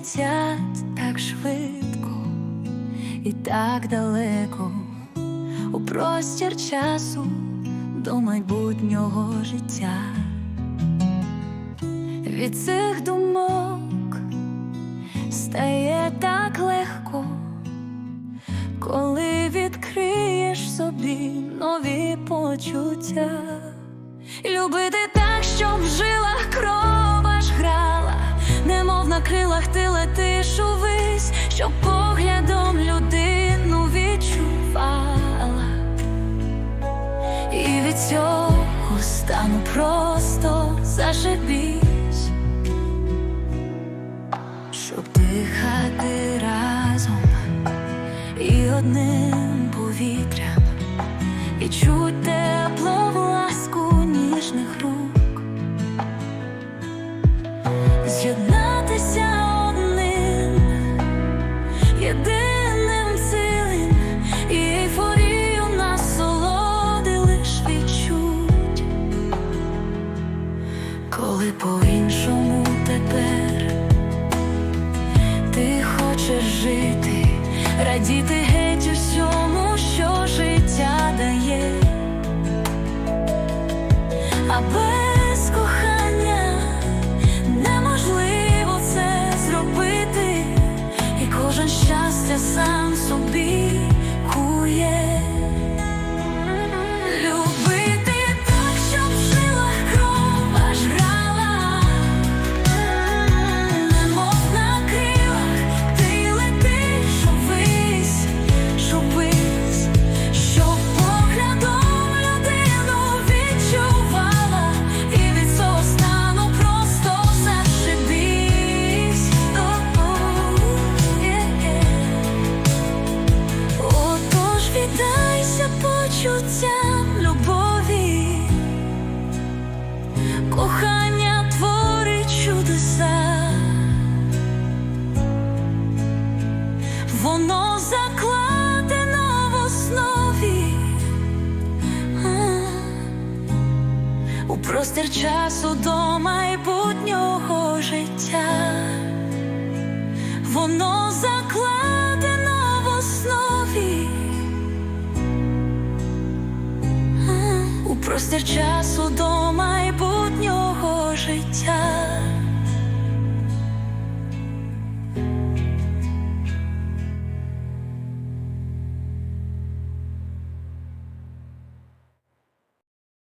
летять так швидко і так далеко у простір часу до майбутнього життя. Від цих думок стає так легко, коли відкриєш собі нові почуття. Любити так, Від цього стану просто заживіть, щоб дихати разом і одним повітрям, і чуть коли по-іншому тепер ти хочеш жити, радіти геть усьому, що життя дає, а без кохання неможливо це зробити, і кожен щастя сам собі кує. Віддайся почуттям любові, кохання творить чудеса, воно закладено в основі. А, у простір часу до майбутнього Простір часу до майбутнього життя.